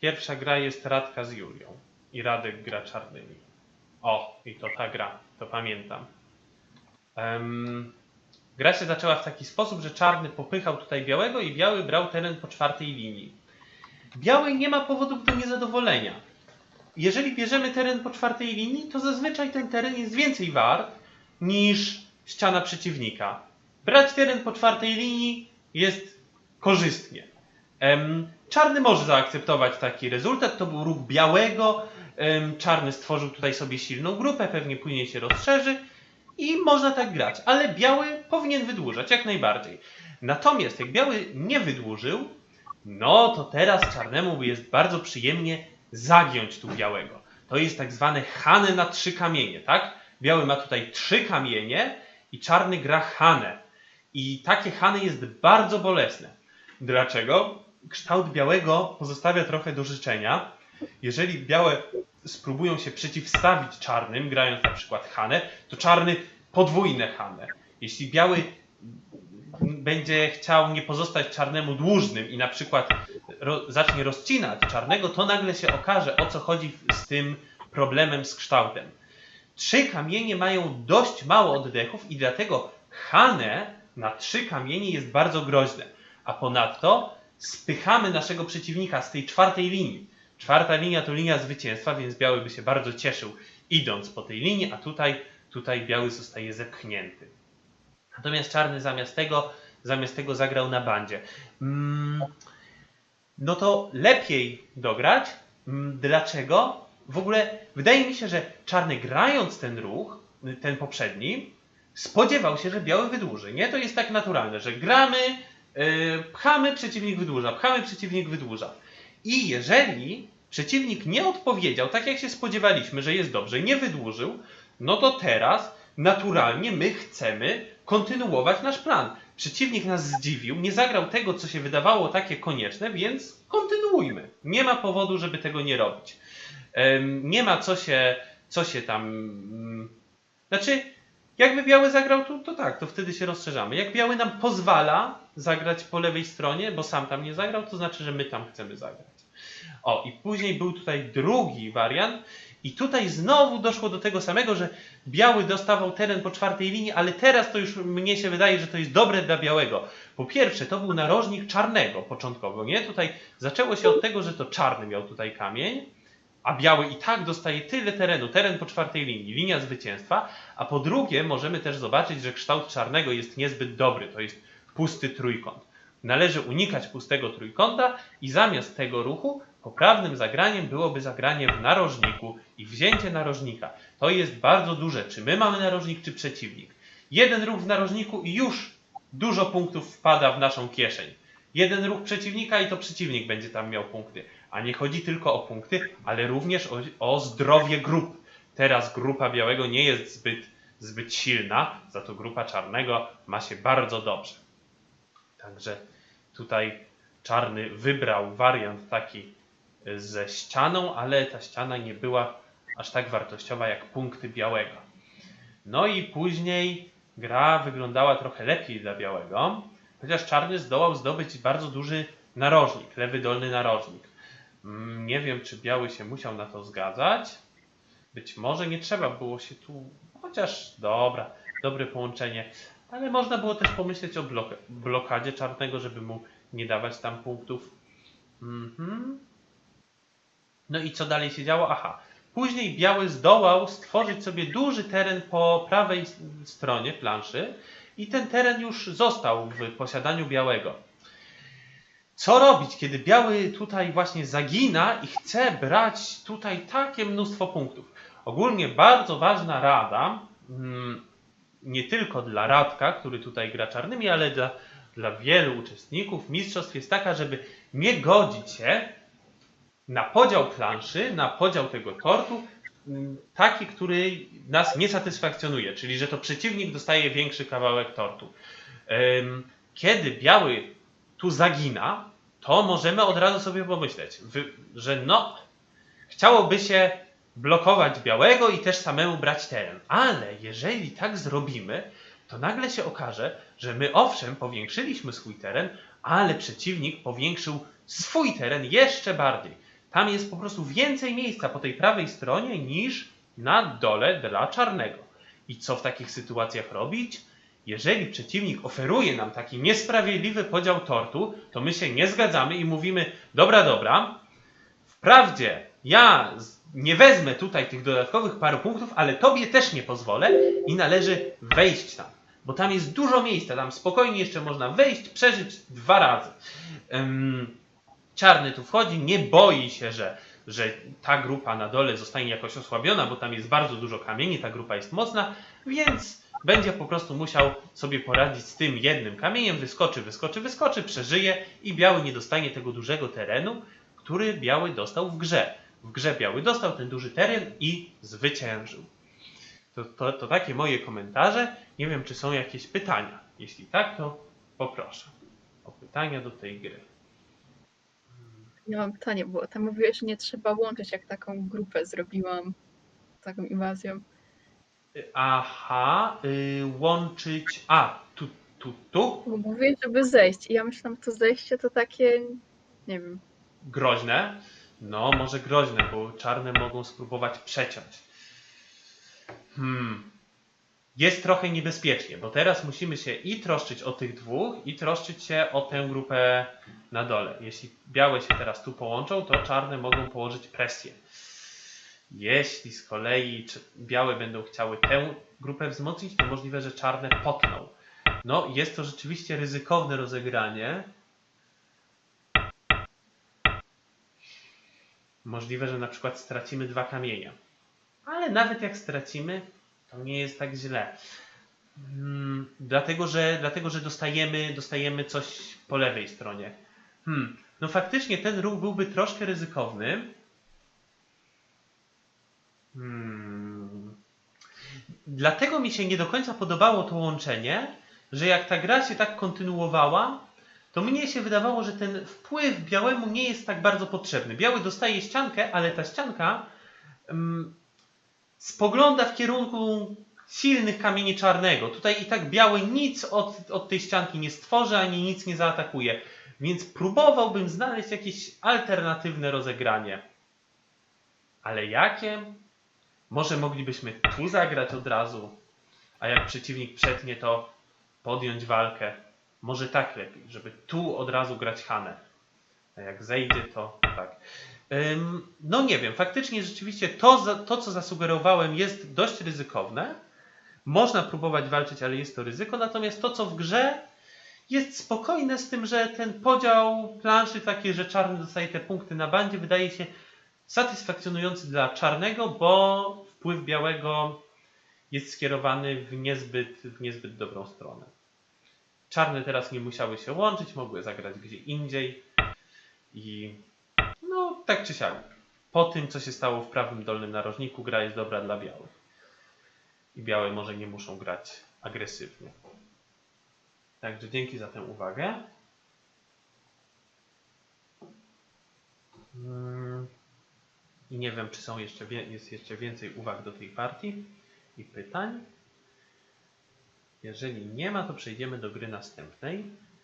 Pierwsza gra jest Radka z Julią i Radek gra czarnymi. O, i to ta gra, to pamiętam. Em, gra się zaczęła w taki sposób, że czarny popychał tutaj białego i biały brał teren po czwartej linii. Biały nie ma powodów do niezadowolenia. Jeżeli bierzemy teren po czwartej linii, to zazwyczaj ten teren jest więcej wart niż ściana przeciwnika. Brać teren po czwartej linii jest korzystnie. Czarny może zaakceptować taki rezultat. To był ruch białego. Czarny stworzył tutaj sobie silną grupę, pewnie później się rozszerzy i można tak grać. Ale biały powinien wydłużać jak najbardziej. Natomiast jak biały nie wydłużył, no to teraz czarnemu jest bardzo przyjemnie zagiąć tu białego. To jest tak zwane hane na trzy kamienie, tak? Biały ma tutaj trzy kamienie i czarny gra hane. I takie hane jest bardzo bolesne. Dlaczego? Kształt białego pozostawia trochę do życzenia. Jeżeli białe spróbują się przeciwstawić czarnym, grając na przykład Hanę, to czarny podwójne Hanę. Jeśli biały będzie chciał nie pozostać czarnemu dłużnym i na przykład ro, zacznie rozcinać czarnego, to nagle się okaże, o co chodzi z tym problemem z kształtem. Trzy kamienie mają dość mało oddechów i dlatego Hane na trzy kamienie jest bardzo groźne. A ponadto spychamy naszego przeciwnika z tej czwartej linii. Czwarta linia to linia zwycięstwa, więc biały by się bardzo cieszył idąc po tej linii, a tutaj, tutaj biały zostaje zepchnięty. Natomiast czarny zamiast tego, zamiast tego zagrał na bandzie. Mm, no to lepiej dograć. Mm, Dlaczego? W ogóle wydaje mi się, że czarny grając ten ruch, ten poprzedni, spodziewał się, że biały wydłuży. Nie? To jest tak naturalne, że gramy, pchamy, przeciwnik wydłuża, pchamy, przeciwnik wydłuża. I jeżeli przeciwnik nie odpowiedział tak, jak się spodziewaliśmy, że jest dobrze, nie wydłużył, no to teraz naturalnie my chcemy kontynuować nasz plan. Przeciwnik nas zdziwił, nie zagrał tego, co się wydawało takie konieczne, więc kontynuujmy. Nie ma powodu, żeby tego nie robić. Em, Nie ma co się, co się tam. mm, Znaczy, jakby biały zagrał tu, to tak, to wtedy się rozszerzamy. Jak biały nam pozwala zagrać po lewej stronie, bo sam tam nie zagrał, to znaczy, że my tam chcemy zagrać. O, i później był tutaj drugi wariant. I tutaj znowu doszło do tego samego, że biały dostawał teren po czwartej linii, ale teraz to już mnie się wydaje, że to jest dobre dla białego. Po pierwsze, to był narożnik czarnego początkowo, nie? Tutaj zaczęło się od tego, że to czarny miał tutaj kamień, a biały i tak dostaje tyle terenu, teren po czwartej linii, linia zwycięstwa, a po drugie możemy też zobaczyć, że kształt czarnego jest niezbyt dobry, to jest pusty trójkąt. Należy unikać pustego trójkąta i zamiast tego ruchu poprawnym zagraniem byłoby zagranie w narożniku i wzięcie narożnika. To jest bardzo duże, czy my mamy narożnik, czy przeciwnik. Jeden ruch w narożniku i już dużo punktów wpada w naszą kieszeń. Jeden ruch przeciwnika i to przeciwnik będzie tam miał punkty. A nie chodzi tylko o punkty, ale również o, o zdrowie grup. Teraz grupa białego nie jest zbyt, zbyt silna, za to grupa czarnego ma się bardzo dobrze. Także tutaj czarny wybrał wariant taki y, ze ścianą, ale ta ściana nie była aż tak wartościowa jak punkty białego. No i później gra wyglądała trochę lepiej dla białego, chociaż czarny zdołał zdobyć bardzo duży narożnik, lewy dolny narożnik. Mm, Nie wiem, czy biały się musiał na to zgadzać. Być może nie trzeba było się tu, chociaż dobra, dobre połączenie, ale można było też pomyśleć o blok blokadzie czarnego, żeby mu nie dawać tam punktów. Mhm. No i co dalej się działo? Aha. Później biały zdołał stworzyć sobie duży teren po prawej stronie planszy i ten teren już został w posiadaniu białego. Co robić, kiedy biały tutaj właśnie zagina i chce brać tutaj takie mnóstwo punktów? Ogólnie bardzo ważna rada, mm, nie tylko dla Radka, który tutaj gra czarnymi, ale dla, dla wielu uczestników mistrzostw jest taka, żeby nie godzić się na podział planszy, na podział tego tortu, mm, taki, który nas nie satysfakcjonuje, czyli że to przeciwnik dostaje większy kawałek tortu. Kiedy biały tu zagina, to możemy od razu sobie pomyśleć, że no, chciałoby się blokować białego i też samemu brać teren. Ale jeżeli tak zrobimy, to nagle się okaże, że my owszem powiększyliśmy swój teren, ale przeciwnik powiększył swój teren jeszcze bardziej. Tam jest po prostu więcej miejsca po tej prawej stronie niż na dole dla czarnego. I co w takich sytuacjach robić? Jeżeli przeciwnik oferuje nam taki niesprawiedliwy podział tortu, to my się nie zgadzamy i mówimy: Dobra, dobra, wprawdzie ja nie wezmę tutaj tych dodatkowych paru punktów, ale tobie też nie pozwolę i należy wejść tam. Bo tam jest dużo miejsca, tam spokojnie jeszcze można wejść, przeżyć dwa razy. Czarny tu wchodzi, nie boi się, że, że ta grupa na dole zostanie jakoś osłabiona, bo tam jest bardzo dużo kamieni, ta grupa jest mocna, więc będzie po prostu musiał sobie poradzić z tym jednym kamieniem, wyskoczy, wyskoczy, wyskoczy, przeżyje i biały nie dostanie tego dużego terenu, który biały dostał w grze. W grze biały dostał ten duży teren i zwyciężył. To, to, to takie moje komentarze. Nie wiem, czy są jakieś pytania. Jeśli tak, to poproszę o pytania do tej gry. Ja mam pytanie, bo tam mówiłeś, że nie trzeba łączyć, jak taką grupę zrobiłam, taką inwazją. Aha, y, łączyć. A, tu, tu, tu. Bo mówiłeś, żeby zejść i ja myślałam, to zejście to takie, nie wiem, Groźne. No, może groźne, bo czarne mogą spróbować przeciąć. Hmm. Jest trochę niebezpiecznie, bo teraz musimy się i troszczyć o tych dwóch, i troszczyć się o tę grupę na dole. Jeśli białe się teraz tu połączą, to czarne mogą położyć presję. Jeśli z kolei białe będą chciały tę grupę wzmocnić, to możliwe, że czarne potną. No, jest to rzeczywiście ryzykowne rozegranie. Możliwe, że na przykład stracimy dwa kamienia. Ale nawet jak stracimy, to nie jest tak źle. Hmm, dlatego, że, dlatego, że dostajemy, dostajemy coś po lewej stronie. Hmm, no faktycznie ten ruch byłby troszkę ryzykowny. Hmm. Dlatego mi się nie do końca podobało to łączenie, że jak ta gra się tak kontynuowała, to mnie się wydawało, że ten wpływ białemu nie jest tak bardzo potrzebny. Biały dostaje ściankę, ale ta ścianka spogląda w kierunku silnych kamieni czarnego. Tutaj i tak biały nic od, od tej ścianki nie stworzy, ani nic nie zaatakuje. Więc próbowałbym znaleźć jakieś alternatywne rozegranie. Ale jakie? Może moglibyśmy tu zagrać od razu, a jak przeciwnik przetnie, to podjąć walkę. Może tak lepiej, żeby tu od razu grać Hanę. A jak zejdzie, to tak. No nie wiem, faktycznie rzeczywiście to, to, co zasugerowałem, jest dość ryzykowne. Można próbować walczyć, ale jest to ryzyko. Natomiast to, co w grze, jest spokojne z tym, że ten podział planszy, taki, że czarny dostaje te punkty na bandzie, wydaje się satysfakcjonujący dla czarnego, bo wpływ białego jest skierowany w niezbyt, w niezbyt dobrą stronę. Czarne teraz nie musiały się łączyć, mogły zagrać gdzie indziej. I no, tak czy siak. Po tym, co się stało w prawym dolnym narożniku, gra jest dobra dla białych. I białe może nie muszą grać agresywnie. Także dzięki za tę uwagę. Mm, I nie wiem, czy są jeszcze, jest jeszcze więcej uwag do tej partii i pytań. Jeżeli nie ma, to przejdziemy do gry następnej.